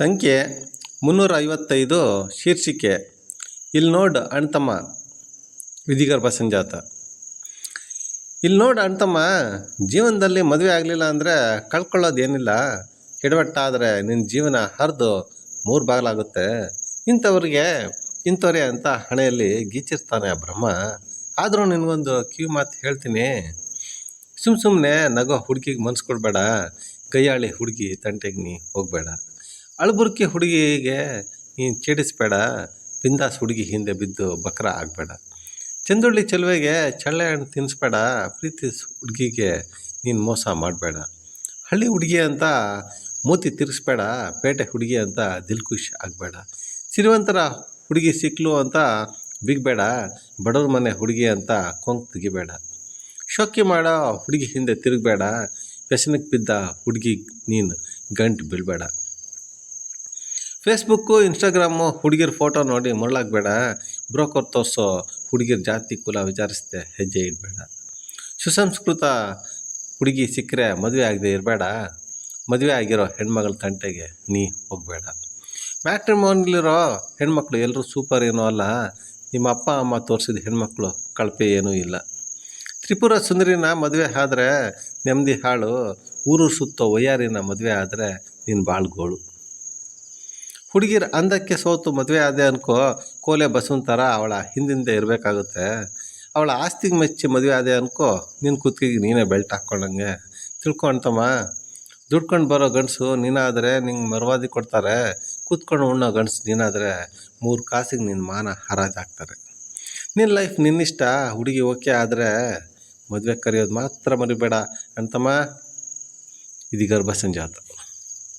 ಸಂಖ್ಯೆ ಮುನ್ನೂರ ಐವತ್ತೈದು ಶೀರ್ಷಿಕೆ. ಇಲ್ಲಿ ನೋಡು ಅಣ್ತಮ್ಮ ವಿಧಿಗರ್ಭ ಸಂಜಾತ. ಇಲ್ಲಿ ನೋಡು ಅಣ್ತಮ್ಮ ಜೀವನದಲ್ಲಿ ಮದುವೆ ಆಗಲಿಲ್ಲ ಅಂದರೆ ಕಳ್ಕೊಳ್ಳೋದೇನಿಲ್ಲ. ಎಡವಟ್ಟಾದರೆ ನಿನ್ನ ಜೀವನ ಹರಿದು ಮೂರು ಬಾಗಿಲಾಗುತ್ತೆ. ಇಂಥವ್ರಿಗೆ ಇಂಥವ್ರೆ ಅಂತ ಹಣೆಯಲ್ಲಿ ಗೀಚಿರ್ತಾನೆ ಆ ಬ್ರಹ್ಮ. ಆದರೂ ನಿನಗೊಂದು ಕಿವಿ ಮಾತು ಹೇಳ್ತೀನಿ. ಸುಮ್ಮ ಸುಮ್ಮನೆ ನಗೋ ಹುಡುಗಿಗೆ ಮನ್ಸು ಕೊಡಬೇಡ. ಕೈಯಾಳಿ ಹುಡುಗಿ ತಂಟೆಗೆ ನೀ ಹೋಗಬೇಡ. ಅಳ್ಬುರ್ಕಿ ಹುಡುಗಿಗೆ ನೀನು ಚೇಡಿಸ್ಬೇಡ ಬಿಂದಾಸ್ ಹುಡುಗಿ ಹಿಂದೆ ಬಿದ್ದು ಬಕ್ರ ಆಗಬೇಡ. ಚಂದುಳ್ಳಿ ಚೆಲುವೆಗೆ ಚಳ್ಳೆ ಹಣ್ಣು ತಿನ್ನಿಸ್ಬೇಡ ಪ್ರೀತಿ ಹುಡುಗಿಗೆ ನೀನು ಮೋಸ ಮಾಡಬೇಡ. ಹಳ್ಳಿ ಹುಡುಗಿ ಅಂತ ಮೂತಿ ತಿರ್ಗಿಸ್ಬೇಡ ಪೇಟೆ ಹುಡುಗಿ ಅಂತ ದಿಲ್ ಖುಷ್ ಆಗಬೇಡ. ಸಿರಿವಂತರ ಹುಡುಗಿ ಸಿಕ್ಲು ಅಂತ ಬಿಗ್ಬೇಡ, ಬಡವ್ರ ಮನೆ ಹುಡುಗಿ ಅಂತ ಕೊಂಕ್ ತೆಗಿಬೇಡ. ಶೋಕಿ ಮಾಡೋ ಹುಡುಗಿ ಹಿಂದೆ ತಿರುಗಬೇಡ ವ್ಯಸನಕ್ಕೆ ಬಿದ್ದ ಹುಡುಗಿ ನೀನು ಗಂಟು ಬೀಳಬೇಡ. ಫೇಸ್ಬುಕ್ಕು ಇನ್ಸ್ಟಾಗ್ರಾಮು ಹುಡುಗಿರ ಫೋಟೋ ನೋಡಿ ಮರಳಾಗಬೇಡ ಬ್ರೋಕರ್ ತೋರಿಸೋ ಹುಡುಗಿರ ಜಾತಿ, ಕುಲ ವಿಚಾರಿಸ್ದೆ ಹೆಜ್ಜೆ ಇಡಬೇಡ. ಸುಸಂಸ್ಕೃತ ಹುಡುಗಿ ಸಿಕ್ಕರೆ ಮದುವೆ ಆಗದೆ ಇರಬೇಡ. ಮದುವೆ ಆಗಿರೋ ಹೆಣ್ಮಗಳ ತಂಟೆಗೆ ನೀ ಹೋಗಬೇಡ. ಮ್ಯಾಟ್ರಿಮೋನಿಲಿರೋ ಹೆಣ್ಮಕ್ಳು ಎಲ್ಲರೂ ಸೂಪರ್ ಏನೂ ಅಲ್ಲ. ನಿಮ್ಮ ಅಪ್ಪ, ಅಮ್ಮ ತೋರಿಸಿದ ಹೆಣ್ಮಕ್ಳು ಕಳಪೆ ಏನೂ ಇಲ್ಲ. ತ್ರಿಪುರ ಸುಂದರಿನ ಮದುವೆ ಆದ್ರೆ ನೆಮ್ಮದಿ ಹಾಳು, ಊರು ಸುತ್ತೋ ವಯ್ಯಾರಿನ ಮದುವೆ ಆದರೆ ನೀನು ಬಾಳ್ಗೋಳು. ಹುಡುಗಿರ ಅಂದಕ್ಕೆ ಸೋತು ಮದುವೆ ಆದೆ ಅನ್ಕೋ, ಕೋಲೆ ಬಸವನ್ ಥರ ಅವಳ ಹಿಂದಿಂದೆ ಇರಬೇಕಾಗುತ್ತೆ. ಅವಳ ಆಸ್ತಿಗೆ ಮೆಚ್ಚಿ ಮದುವೆ ಆದೆ ಅನ್ಕೋ ನಿನ್ನ ಕುತ್ತಿಗೆ ನೀನೇ ಬೆಲ್ಟ್ ಹಾಕ್ಕೊಂಡಂಗೆ ತಿಳ್ಕೊಂತಮ್ಮ ದುಡ್ಕೊಂಡು ಬರೋ ಗಂಡಸು ನೀನಾದರೆ ನಿಂಗೆ ಮರವಾದಿ ಕೊಡ್ತಾರೆ. ಕೂತ್ಕೊಂಡು ಉಣ್ಣೋ ಗಂಡಸು ನೀನಾದರೆ ಮೂರು ಕಾಸಿಗೆ ನಿನ್ನ ಮಾನ ಹರಾಜಾಗ್ತಾರೆ ನಿನ್ನ ಲೈಫ್ ನಿನ್ನಿಷ್ಟ, ಹುಡುಗಿ ಓಕೆ ಆದರೆ ಮದುವೆ ಕರೆಯೋದು ಮಾತ್ರ ಮರಿಬೇಡ. ಅಂತಮ್ಮ ಇದೀಗ ಗರ್ಭ ಸಂಜಾತ